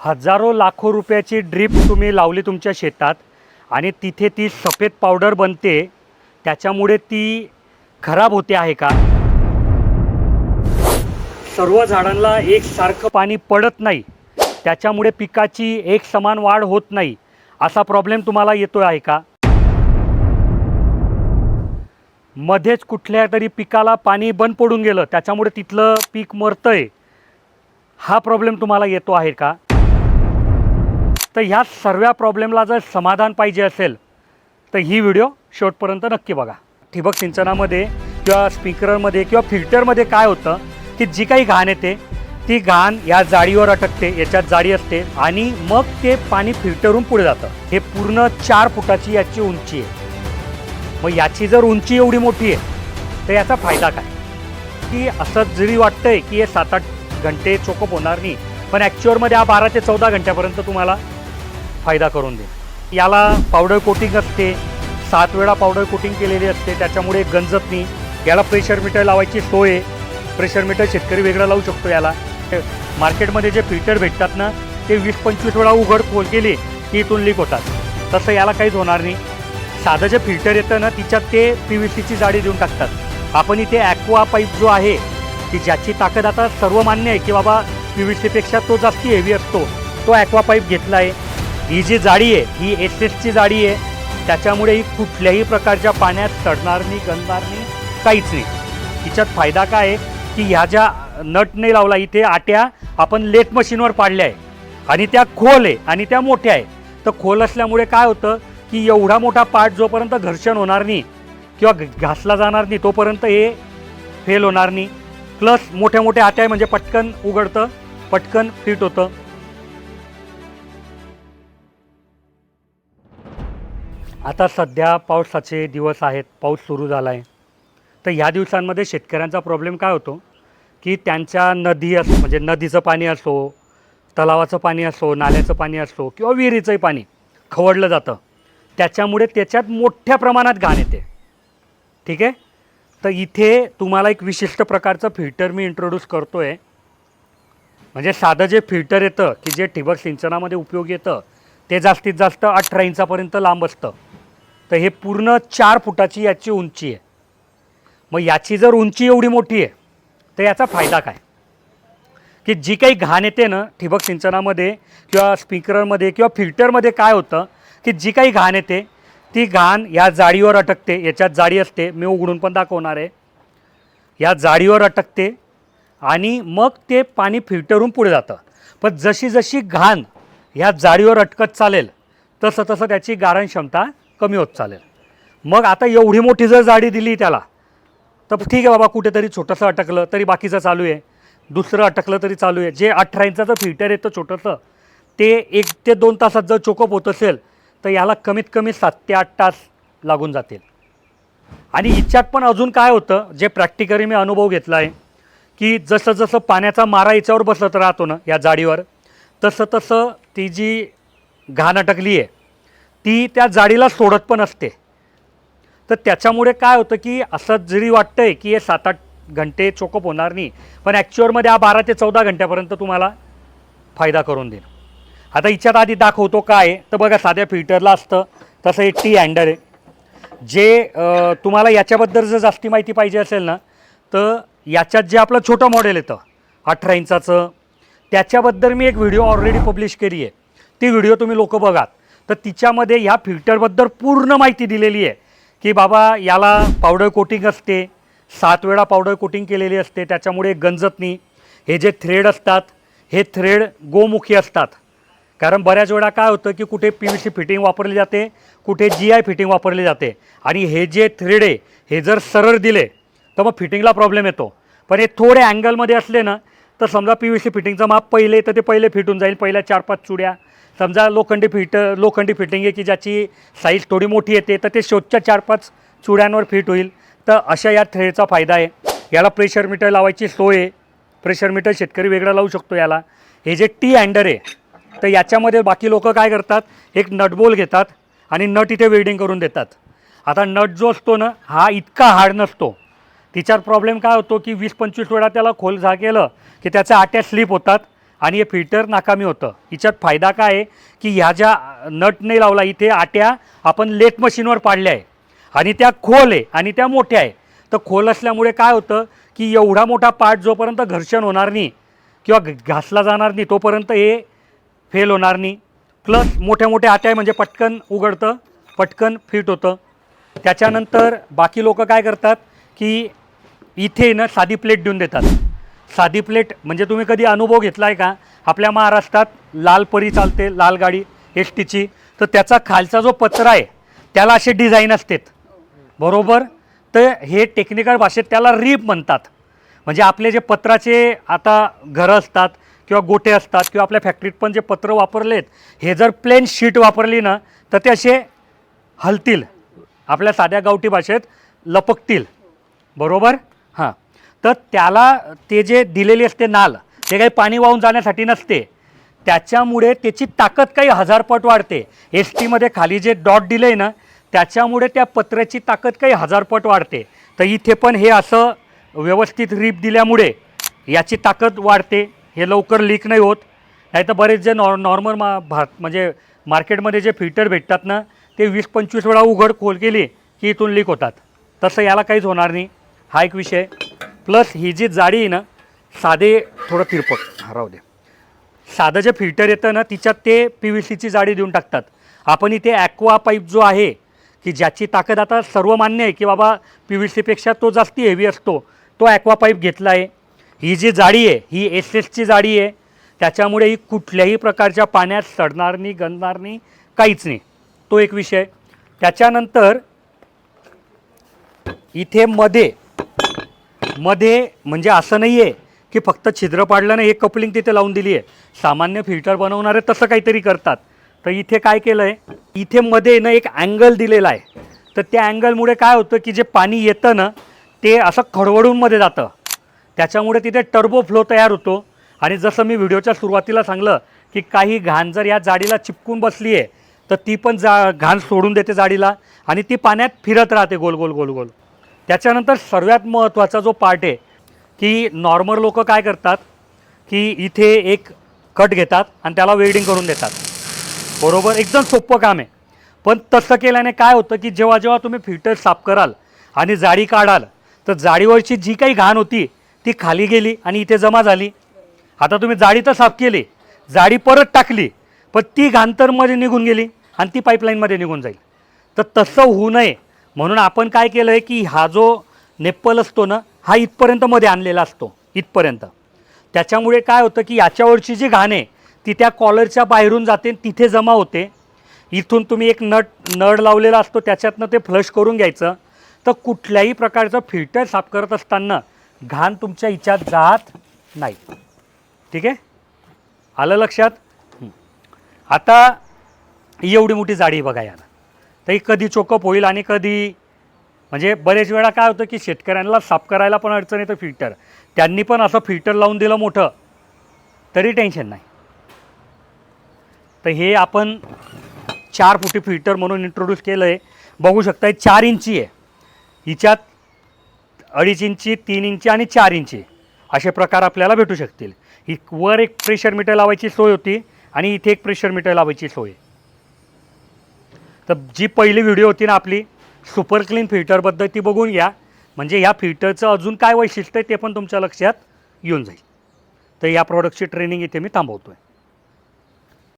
हजारो लाखो रुपयाची ड्रीप तुम्ही लावली तुमच्या शेतात आणि तिथे ती सफेद पावडर बनते त्याच्यामुळे ती खराब होते आहे का? सर्व झाडांना एकसारखं पाणी पडत नाही त्याच्यामुळे पिकाची एक समान वाढ होत नाही असा प्रॉब्लेम तुम्हाला येतो आहे का? मध्येच कुठल्या तरी पिकाला पाणी बंद पडून गेलं त्याच्यामुळे तिथलं पीक मरतंय हा प्रॉब्लेम तुम्हाला येतो आहे का? तर ह्या सर्व प्रॉब्लेमला जर समाधान पाहिजे असेल तर ही व्हिडिओ शेवटपर्यंत नक्की बघा. ठिबक सिंचनामध्ये किंवा स्पीकरमध्ये किंवा फिल्टरमध्ये काय होतं की जी काही घाण येते ती घाण या जाळीवर अटकते याच्यात जाळी असते आणि मग ते पाणी फिल्टरहून पुढे जातं. हे पूर्ण चार फुटाची याची उंची आहे. मग याची जर उंची एवढी मोठी आहे तर याचा फायदा काय? की असं जरी वाटतंय की हे सात आठ घंटे चोकप होणार नाही पण ॲक्च्युअरमध्ये हा बारा ते चौदा घंट्यापर्यंत तुम्हाला फायदा करून देईल. याला पावडर कोटिंग असते. सात वेळा पावडर कोटिंग केलेली असते. त्याच्यामुळे गंजत नाही. याला प्रेशर मीटर लावायची सोय आहे. प्रेशर मीटर शेतकरी वेगळं लावू शकतो याला. मार्केटमध्ये जे फिल्टर भेटतात ना ते वीस पंचवीस वेळा उघड खोल केले की इथून लीक होतात. तसं याला काहीच होणार नाही. साधं जे फिल्टर येतं ना तिच्यात ते पी व्ही सीची जाडी देऊन टाकतात. आपण इथे ॲक्वा पाईप जो आहे की ज्याची ताकद आता सर्व मान्य आहे की बाबा पी व्ही सीपेक्षा तो जास्ती हेवी असतो. तो ॲक्वा पाईप घेतला आहे ही जी जाळी आहे ही एस एसची जाळी आहे त्याच्यामुळे ही कुठल्याही प्रकारच्या पाण्यात चढणार नाही गणणार नाही काहीच नाही. तिच्यात फायदा काय आहे की ह्या ज्या नट नाही लावला इथे आट्या आपण लेट मशीनवर पाडल्या आहे. आणि त्या खोल आहे आणि त्या मोठ्या आहे. तर खोल असल्यामुळे काय होतं की एवढा मोठा पाठ जोपर्यंत घर्षण होणार नाही किंवा घ- घासला जाणार नाही तोपर्यंत हे फेल होणार नाही. प्लस मोठ्या मोठ्या आट्या आहे म्हणजे पटकन उघडतं पटकन फिट होतं. आता सध्या पावसाचे दिवस आहेत पाऊस सुरू झाला आहे तर ह्या दिवसांमध्ये शेतकऱ्यांचा प्रॉब्लेम काय होतो? की त्यांच्या नदी असो म्हणजे नदीचं पाणी असो तलावाचं पाणी असो नाल्याचं पाणी असो किंवा विहिरीचंही पाणी खवडलं जातं. त्याच्यामुळे त्याच्यात मोठ्या प्रमाणात घाण येते. ठीक आहे? तर इथे तुम्हाला एक विशिष्ट प्रकारचं फिल्टर मी इंट्रोड्यूस करतो आहे म्हणजे साधं जे फिल्टर येतं की जे ठिबक सिंचनामध्ये उपयोग येतं ते जास्तीत जास्त अठरा इंचापर्यंत लांब असतं. तर हे पूर्ण चार फुटाची याची उंची आहे. मग याची जर उंची एवढी मोठी आहे तर याचा फायदा काय? की जी काही घाण येते ना ठिबक सिंचनामध्ये किंवा स्पीकरमध्ये किंवा फिल्टरमध्ये काय होतं की जी काही घाण येते ती घाण या जाळीवर अटकते याच्यात जाळी असते मी उघडून पण दाखवणार आहे. या जाळीवर अटकते आणि मग ते पाणी फिल्टरहून पुढे जातं. पण जशी जशी घाण ह्या जाळीवर अटकत चालेल तसं तसं त्याची गारण क्षमता कमी होत चालेल. मग आता एवढी मोठी जर जाळी दिली त्याला तर ठीक आहे बाबा कुठेतरी छोटंसं अटकलं तरी बाकीचं चालू आहे. दुसरं अटकलं तरी चालू आहे. जे अठरा इंचाचं फिल्टर येतं छोटंसं ते एक ते दोन तासात जर चोकअप होत असेल तर याला कमीत कमी सात ते आठ तास लागून जातील. आणि हिच्यात पण अजून काय होतं जे प्रॅक्टिकली मी अनुभव घेतला आहे की जसं जसं पाण्याचा मारा याच्यावर बसत राहतो ना या जाडीवर तसं तसं ती जी घाण अटकली आहे ती त्या जाडीला सोडत पण असते. तर त्याच्यामुळे काय होतं की असं जरी वाटतं आहे की हे सात आठ घंटे चोकअप होणार नाही पण ॲक्च्युअरमध्ये हा बारा ते चौदा घंट्यापर्यंत तुम्हाला फायदा करून देईल. आता हिच्यात आधी दाखवतो काय तर बघा साध्या फिल्टरला असतं तसं एक टी हँडल आहे. जे तुम्हाला याच्याबद्दल जर जास्ती माहिती पाहिजे असेल ना तर याच्यात जे आपलं छोटं मॉडेल येतं अठरा इंचाचं त्याच्याबद्दल मी एक व्हिडिओ ऑलरेडी पब्लिश केली आहे. ती व्हिडिओ तुम्ही लोक बघात तर तिच्यामध्ये ह्या फिल्टरबद्दल पूर्ण माहिती दिलेली आहे. की बाबा याला पावडर कोटिंग असते. सात वेळा पावडर कोटिंग केलेली असते. त्याच्यामुळे गंजत नाही. हे जे थ्रेड असतात हे थ्रेड गोमुखी असतात. कारण बऱ्याच वेळा काय होतं की कुठे पी व्ही सी फिटिंग वापरली जाते कुठे जी आय फिटिंग वापरली जाते. आणि हे जे थ्रेड आहे हे जर सरळ दिले तर मग फिटिंगला प्रॉब्लेम येतो. पण हे थोडे अँगलमध्ये असले ना तर समजा पी व्ही सी फिटिंगचं माप पहिले तर ते पहिले फिटून जाईल. पहिल्या चार पाच चुड्या समजा लोखंडी फिट लोखंडी फिटिंग आहे की ज्याची साईज थोडी मोठी येते तर ते शेवटच्या चार पाच चुड्यांवर फिट होईल. तर अशा या थ्रेडचा फायदा आहे. याला प्रेशर मीटर लावायची सोय आहे. प्रेशर मीटर शेतकरी वेगळा लावू शकतो याला. हे जे टी हँडर आहे तर याच्यामध्ये बाकी लोक काय करतात? एक नटबोल घेतात आणि नट इथे वेल्डिंग करून देतात. आता नट जो असतो ना हा इतका हार्ड नसतो. तिच्यावर प्रॉब्लेम काय होतो की वीस पंचवीस वेळा त्याला खोल झा केलं की त्याच्या आट्या स्लिप होतात. आणि हे फिल्टर नाकामी होतं. हिच्यात फायदा काय आहे? की ह्या ज्या नट नाही लावला इथे आट्या आपण लेट मशीनवर पाडल्या आहे. आणि त्या खोल आहे आणि त्या मोठ्या आहे. तर खोल असल्यामुळे काय होतं? की एवढा मोठा पार्ट जोपर्यंत घर्षण होणार नाही किंवा घ- घासला जाणार नाही तोपर्यंत हे फेल होणार नाही. प्लस मोठ्या मोठ्या आट्या आहे म्हणजे पटकन उघडतं पटकन फिट होतं. त्याच्यानंतर बाकी लोक काय करतात? की इथे ना साधी प्लेट देऊन देतात. साधी प्लेट म्हणजे तुम्ही कधी अनुभव घेतला आहे का? आपल्या महाराष्ट्रात लाल परी चालते लाल गाडी एस टीची तर त्याचा खालचा जो पत्रा आहे त्याला असे डिझाईन असतात. बरोबर? तर हे टेक्निकल भाषेत त्याला रीप म्हणतात. म्हणजे आपले जे पत्राचे आता घरं असतात किंवा गोटे असतात किंवा आपल्या फॅक्टरीत पण जे पत्र वापरलेत हे जर प्लेन शीट वापरली ना तर ते असे हलतील. आपल्या साध्या गावठी भाषेत लपकतील. बरोबर? तर त्याला ते जे दिलेली असते नाल ते काही पाणी वाहून जाण्यासाठी नसते. त्याच्यामुळे त्याची ताकद काही हजारपट वाढते. एस टीमध्ये खाली जे डॉट दिलं आहे ना त्याच्यामुळे त्या पत्र्याची ताकद काही हजारपट वाढते. तर इथे पण हे असं व्यवस्थित रीप दिल्यामुळे याची ताकद वाढते. हे लवकर लीक नाही होत. नाही तर बरेच जे नॉ नॉर्मल मा भात म्हणजे मार्केटमध्ये जे फिल्टर भेटतात ना ते वीस पंचवीस वेळा उघड खोल केली की इथून लीक होतात. तसं याला काहीच होणार नाही. हा एक विषय. प्लस ही जी जाडी आहे ना साधे थोडं तिरपक हा राहू दे. साधं जे फिल्टर येतं ना तिच्यात ते पी व्ही सीची जाडी देऊन टाकतात. आपण इथे ॲक्वा पाईप जो आहे की ज्याची ताकद आता सर्व मान्य आहे की बाबा पी व्ही सीपेक्षा तो जास्ती हेवी असतो तो ॲक्वा पाईप घेतला आहे. ही जी जाडी आहे ही एस एसची जाडी आहे त्याच्यामुळे ही कुठल्याही प्रकारच्या पाण्यात सडणार नाही गंजणार नाही काहीच नाही. तो एक विषय. त्याच्यानंतर इथे मध्ये मध्ये म्हणजे असं नाही आहे की फक्त छिद्र पाडलं नाही हे कपलिंग तिथे लावून दिली आहे सामान्य फिल्टर बनवणारे तसं काहीतरी करतात. तर इथे काय केलं आहे इथे मध्ये ना एक अँगल दिलेला आहे. तर त्या अँगलमुळे काय होतं की जे पाणी येतं ना ते असं खडवडून मध्ये जातं. त्याच्यामुळे तिथे टर्बो फ्लो तयार होतो. आणि जसं मी व्हिडिओच्या सुरुवातीला सांगलं की काही घाण जर या जाडीला चिपकून बसली आहे तर ती पण जा घाण सोडून देते जाडीला आणि ती पाण्यात फिरत राहते गोल गोल गोल गोल. त्याच्यानंतर सर्वात महत्त्वाचा जो पार्ट आहे की नॉर्मल लोक काय करतात की इथे एक कट घेतात आणि त्याला वेल्डिंग करून देतात. बरोबर? एकदम सोपं काम आहे. पण तसं केल्याने काय होतं की जेव्हा जेव्हा तुम्ही फिल्टर साफ कराल आणि जाडी काढाल तर जाडीवरची जी काही घाण होती ती खाली गेली आणि इथे जमा झाली. आता तुम्ही जाडी तर साफ केली जाडी परत टाकली पण ती घाण तर मध्ये निघून गेली आणि ती पाईपलाईनमध्ये निघून जाईल. तर तसं होऊ नये. म्हणून आपण काय केलं आहे की हा जो नेप्पल असतो ना हा इथपर्यंत मध्ये आणलेला असतो इथपर्यंत. त्याच्यामुळे काय होतं की याच्यावरची जी घाण आहे ती त्या कॉलरच्या बाहेरून जाते आणि तिथे जमा होते. इथून तुम्ही एक नट नळ लावलेला असतो त्याच्यातनं ते फ्लश करून घ्यायचं. तर कुठल्याही प्रकारचं फिल्टर साफ करत असताना घाण तुमच्या इच्छात जात नाही. ठीक आहे? आलं लक्षात? आता एवढी मोठी जाडी बघा याला तर कधी चोकअप होईल आणि कधी म्हणजे बरेच वेळा काय होतं की शेतकऱ्यांना साफ करायला पण अडचण येतं फिल्टर. त्यांनी पण असं फिल्टर लावून दिलं मोठं तरी टेन्शन नाही. तर हे आपण चार फुटी फिल्टर म्हणून इंट्रोड्यूस केलं आहे बघू शकता चार इंची आहे. हिच्यात अडीच इंची तीन इंची आणि चार इंची असे प्रकार आपल्याला भेटू शकतील. ही वर एक प्रेशर मीटर लावायची सोय होती आणि इथे एक प्रेशर मीटर लावायची सोय. आहे. तर जी पहिली व्हिडिओ होती ना आपली सुपर क्लीन फिल्टरबद्दल ती बघून घ्या. म्हणजे ह्या फिल्टरचं अजून काय वैशिष्ट्य आहे ते पण तुमच्या लक्षात येऊन जाईल. तर या प्रॉडक्टची ट्रेनिंग इथे मी थांबवतो आहे